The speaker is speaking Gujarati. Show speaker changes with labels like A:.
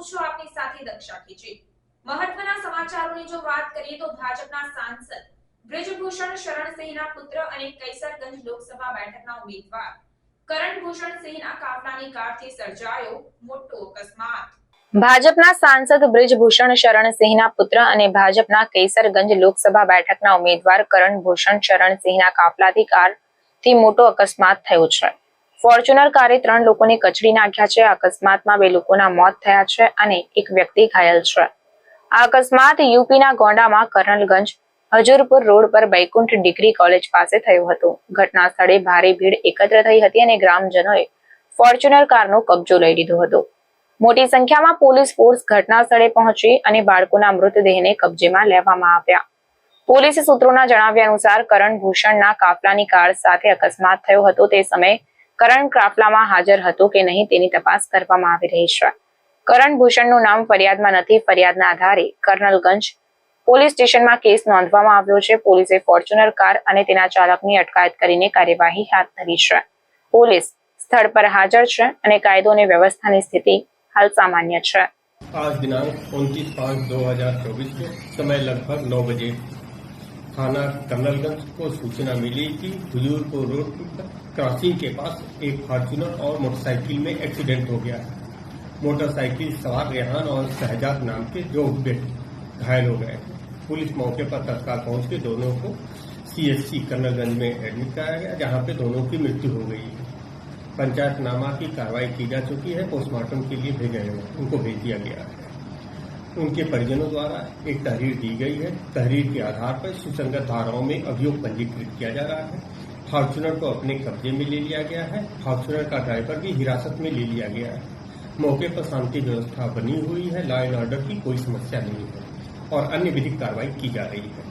A: હું છું આપની સાથે દક્ષા ખીચી. મહત્વના સમાચારોની જો વાત કરીએ તો ભાજપના સાંસદ બ્રિજભૂષણ શરણસિંહના પુત્ર અને કૈસરગંજ લોકસભા બેઠકના ઉમેદવાર કરણભૂષણ સિંહના કાફલાની કારથી સર્જાયો મોટો અકસ્માત.
B: ભાજપના સાંસદ બ્રિજભૂષણ શરણસિંહના પુત્ર અને ભાજપના કેસરગંજ લોકસભા બેઠકના ઉમેદવાર કરણભૂષણ શરણસિંહના કાફલાથી કારથી મોટો અકસ્માત થયો છે. ફોર્ચ્યુનર કારે ત્રણ લોકોને કચડી નાખ્યા છે. અકસ્માતમાં બે લોકોના મોત થયા છે અને એક વ્યક્તિ ઘાયલ છે. આ અકસ્માત યુપીના ગોંડામાં કરનલગંજ હજુરપુર રોડ પર બૈકુંઠ ડિગ્રી કોલેજ પાસે થયો હતો. ઘટના સ્થળે ભારે ભીડ એકત્ર થઈ હતી અને ગ્રામજનોએ ફોર્ચ્યુનર કારનો કબજો લઈ લીધો હતો. મોટી સંખ્યામાં પોલીસ ફોર્સ ઘટના સ્થળે પહોંચી અને બાળકોના મૃતદેહને કબજેમાં લેવામાં આવ્યા. પોલીસ સૂત્રોના જણાવ્યા અનુસાર કરણ ભૂષણના કાફલાની કાર સાથે અકસ્માત થયો હતો. તે સમયે કરણ કાફલામાં હાજર હતો કે નહીં તેની તપાસ કરવામાં આવી રહી છે કરણ ભૂષણનું નામ ફરિયાદમાં નથી ફરિયાદના આધારે કર્નલગંજ પોલીસ સ્ટેશનમાં કેસ નોંધવામાં આવ્યો છે પોલીસે ફોર્ચ્યુનર કાર અને તેના ચાલકની અટકાયત કરીને કાર્યવાહી હાથ ધરી છે પોલીસ સ્થળ પર હાજર છે અને કાયદો અને વ્યવસ્થાની સ્થિતિ હાલ સામાન્ય છે
C: आज दिनांक उनतीस पाँच दो हजार चौबीस को समय लगभग नौ बजे थाना कर्नलगंज को सूचना मिली कि हजूरपुर रोड क्रॉसिंग के पास एक फॉर्चूनर और मोटरसाइकिल में एक्सीडेंट हो गया। मोटरसाइकिल सवार रेहान और शहजाद नाम के दो व्यक्ति घायल हो गए। पुलिस मौके पर तत्काल पहुँच के दोनों को सीएससी कर्नलगंज में एडमिट कराया गया, जहाँ पे दोनों की मृत्यु हो गई। पंचायतनामा की कार्रवाई की जा चुकी है, पोस्टमार्टम के लिए भेजे उनको भेज दिया गया। है उनके परिजनों द्वारा एक तहरीर दी गई है। तहरीर के आधार पर सुसंगत धाराओं में अभियोग पंजीकृत किया जा रहा है। फॉर्चुनर को अपने कब्जे में ले लिया गया है। फॉर्चुनर का ड्राइवर भी हिरासत में ले लिया गया है। मौके पर शांति व्यवस्था बनी हुई है। लॉ एंड ऑर्डर की कोई समस्या नहीं है और अन्य विधिक कार्रवाई की जा रही है।